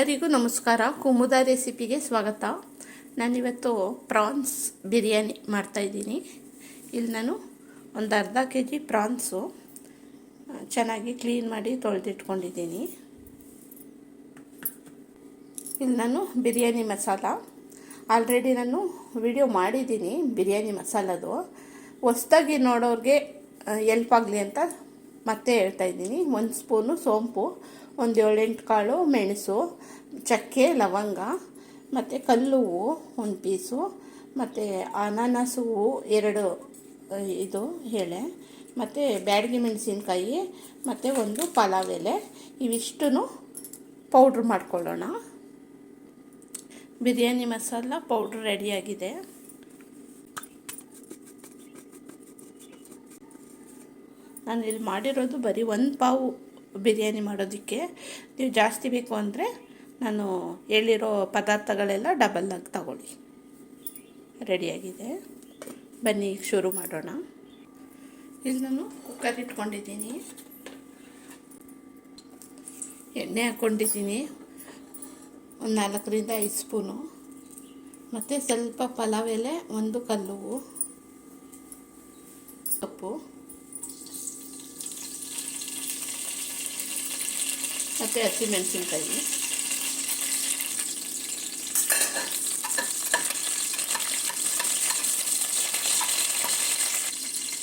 ಎಲ್ಲರಿಗೂ ನಮಸ್ಕಾರ. ಕುಮುದ ರೆಸಿಪಿಗೆ ಸ್ವಾಗತ. ನಾನಿವತ್ತು ಪ್ರಾನ್ಸ್ ಬಿರಿಯಾನಿ ಮಾಡ್ತಾಯಿದ್ದೀನಿ ಇಲ್ಲಿ ನಾನು ಒಂದು ಅರ್ಧ ಕೆ ಜಿ ಪ್ರಾನ್ಸು ಚೆನ್ನಾಗಿ ಕ್ಲೀನ್ ಮಾಡಿ ತೊಳೆದಿಟ್ಕೊಂಡಿದ್ದೀನಿ. ಇಲ್ಲಿ ನಾನು ಬಿರಿಯಾನಿ ಮಸಾಲ. ಆಲ್ರೆಡಿ ನಾನು ವಿಡಿಯೋ ಮಾಡಿದ್ದೀನಿ ಬಿರಿಯಾನಿ ಮಸಾಲದು. ಹೊಸ್ದಾಗಿ ನೋಡೋರಿಗೆ ಎಲ್ಪ್ ಆಗಲಿ ಅಂತ ಮತ್ತೆ ಹೇಳ್ತಾ ಇದ್ದೀನಿ. ಒಂದು ಸ್ಪೂನು ಸೋಂಪು ಒಂದು ಏಳೆಂಟು ಕಾಳು ಮೆಣಸು, ಚಕ್ಕೆ, ಲವಂಗ, ಮತ್ತು ಕಲ್ಲು ಹೂವು ಒಂದು ಪೀಸು, ಮತ್ತು ಅನಾನಸ್ ಹೂವು ಎರಡು ಇದು ಎಳೆ, ಮತ್ತು ಬ್ಯಾಡಗಿ ಮೆಣಸಿನ್ಕಾಯಿ, ಮತ್ತು ಒಂದು ಪಲಾವ್ ಎಲೆ. ಇವಿಷ್ಟೂ ಪೌಡ್ರ್ ಮಾಡ್ಕೊಳ್ಳೋಣ. ಬಿರಿಯಾನಿ ಮಸಾಲ ಪೌಡ್ರ್ ರೆಡಿಯಾಗಿದೆ. ನಾನು ಇಲ್ಲಿ ಮಾಡಿರೋದು ಬರೀ ಒಂದು ಪಾವು. ಬಿರಿಯಾನಿ ಮಾಡೋದಕ್ಕೆ, ನೀವು ಜಾಸ್ತಿ ಬೇಕು ಅಂದರೆ ನಾನು ಹೇಳಿರೋ ಪದಾರ್ಥಗಳೆಲ್ಲ ಡಬಲ್ಲಾಗಿ ತಗೊಳ್ಳಿ. ರೆಡಿಯಾಗಿದೆ ಬನ್ನಿ ಈಗ ಶುರು ಮಾಡೋಣ. ಇಲ್ಲಿ ನಾನು ಕುಕ್ಕರ್ ಇಟ್ಕೊಂಡಿದ್ದೀನಿ. ಎಣ್ಣೆ ಹಾಕ್ಕೊಂಡಿದ್ದೀನಿ. ಒಂದು ನಾಲ್ಕರಿಂದ ಐದು ಸ್ಪೂನು. ಮತ್ತು ಸ್ವಲ್ಪ ಪಲಾವ್ ಎಲೆ, ಒಂದು ಕಲ್ಲು ಸೊಪ್ಪು ಮತ್ತು ಹಸಿಮೆಣಸಿನ್ಕಾಯಿ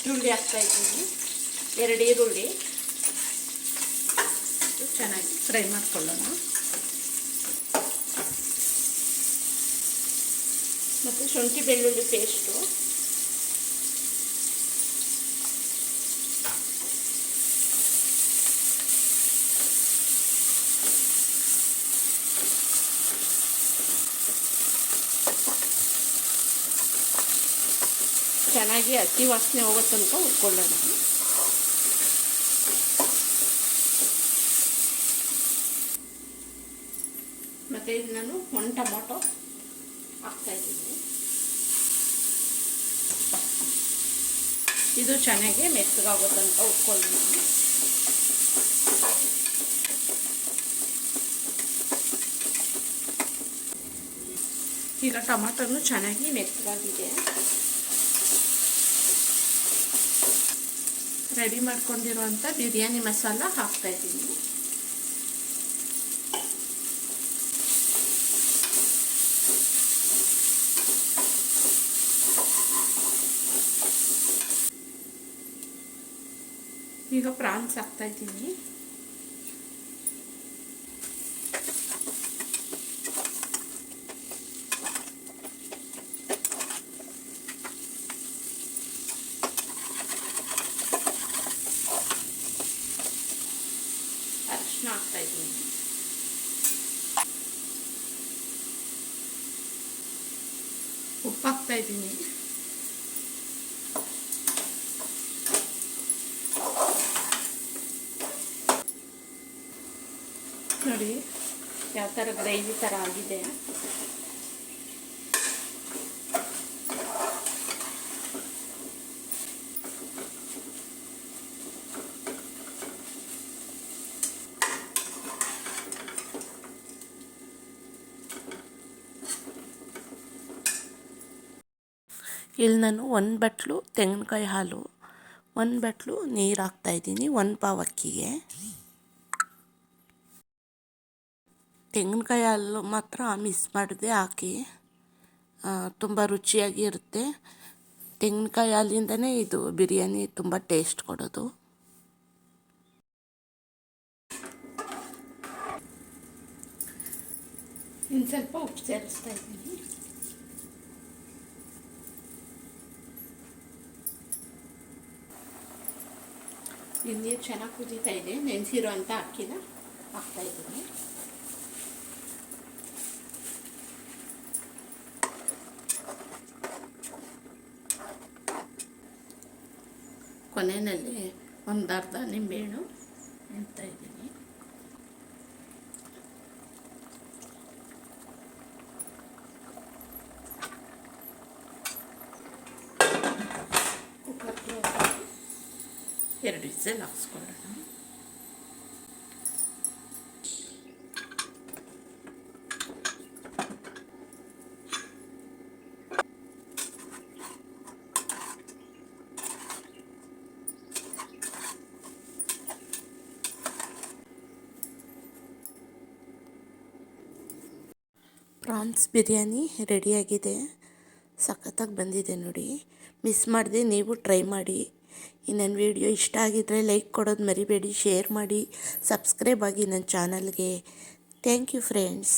ಈರುಳ್ಳಿ ಹಾಕ್ತಾ ಇದ್ದೀನಿ. ಎರಡು ಈರುಳ್ಳಿ. ಇದು ಚೆನ್ನಾಗಿ ಫ್ರೈ ಮಾಡ್ಕೊಳ್ಳೋಣ. ಮತ್ತು ಶುಂಠಿ ಬೆಳ್ಳುಳ್ಳಿ ಪೇಸ್ಟು. ಚೆನ್ನಾಗಿ ಅತಿ ವಾಸನೆ ಹೋಗೋ ತನಕ ಉಟ್ಕೊಳ್ಳೋಣ ಮತ್ತು ಇದು ನಾನು ಒಂದು ಟೊಮೊಟೊ ಹಾಕ್ತಾಯಿದ್ದೀನಿ ಇದು ಚೆನ್ನಾಗಿ ಮೆತ್ತಗಾಗೋ ತನಕ ಉಟ್ಕೊಳ್ಳೋಣ ಈಗ ಟೊಮೊಟೊನು ಚೆನ್ನಾಗಿ ಮೆತ್ತಗಾಗಿದೆ. ರೆಡಿ ಮಾಡ್ಕೊಂಡಿರುವಂಥ ಬಿರಿಯಾನಿ ಮಸಾಲ ಹಾಕ್ತಾ ಇದ್ದೀನಿ. ಈಗ ಪ್ರಾನ್ಸ್ ಹಾಕ್ತಾ ಇದ್ದೀನಿ ಅರಿಶಿನ ಹಾಕ್ತಾ ಇದ್ದೀನಿ ಉಪ್ಪು ಹಾಕ್ತಾ ಇದ್ದೀನಿ ನೋಡಿ ಯಾವ ಥರ ಗ್ರೇವಿ ಥರ ಆಗಿದೆ. ಇಲ್ಲಿ ನಾನು ಒಂದು ಬಟ್ಲು ತೆಂಗಿನಕಾಯಿ ಹಾಲು, ಒಂದು ಬಟ್ಲು ನೀರು ಹಾಕ್ತಾಯಿದ್ದೀನಿ ಒಂದು ಪಾವ್ ಅಕ್ಕಿಗೆ. ತೆಂಗಿನಕಾಯಿ ಹಾಲು ಮಾತ್ರ ಮಿಸ್ ಮಾಡದೆ, ಹಾಕಿ. ತುಂಬ ರುಚಿಯಾಗಿ ಇರುತ್ತೆ. ತೆಂಗಿನಕಾಯಿ ಹಾಲಿಂದನೇ ಇದು ಬಿರಿಯಾನಿ ತುಂಬ ಟೇಸ್ಟ್ ಕೊಡೋದು. ಇನ್ನು ಸ್ವಲ್ಪ ಉಪ್ಪು ಸೇರಿಸ್ತಾ ಇದ್ದೀನಿ. ಇಲ್ಲಿ ನೀರು ಚೆನ್ನಾಗಿ ಕುದೀತಾ ಇದೆ, ನೆನೆಸಿರೋ ಅಂಥ ಅಕ್ಕಿನ ಹಾಕ್ತಾ ಇದ್ದೀನಿ. ಕೊನೆಯಲ್ಲಿ ಒಂದು ಅರ್ಧ ನಿಂಬೆಹಣ್ಣು ಇಡ್ತಾ ಎರಡು ವಿಸಲ್ ಹಾಕ್ಸ್ಕೊಳ್ಳೋಣ ಪ್ರಾನ್ಸ್ ಬಿರಿಯಾನಿ ರೆಡಿಯಾಗಿದೆ. ಸಖತ್ತಾಗಿ ಬಂದಿದೆ ನೋಡಿ. ಮಿಸ್ ಮಾಡಿದೆ ನೀವು ಟ್ರೈ ಮಾಡಿ. ಈ ನನ್ನ ವಿಡಿಯೋ ಇಷ್ಟ ಆಗಿದ್ದರೆ ಲೈಕ್ ಕೊಡೋದು ಮರಿಬೇಡಿ, ಶೇರ್ ಮಾಡಿ, ಸಬ್ಸ್ಕ್ರೈಬ್ ಆಗಿ ನನ್ನ ಚಾನಲ್ಗೆ. Thank you friends.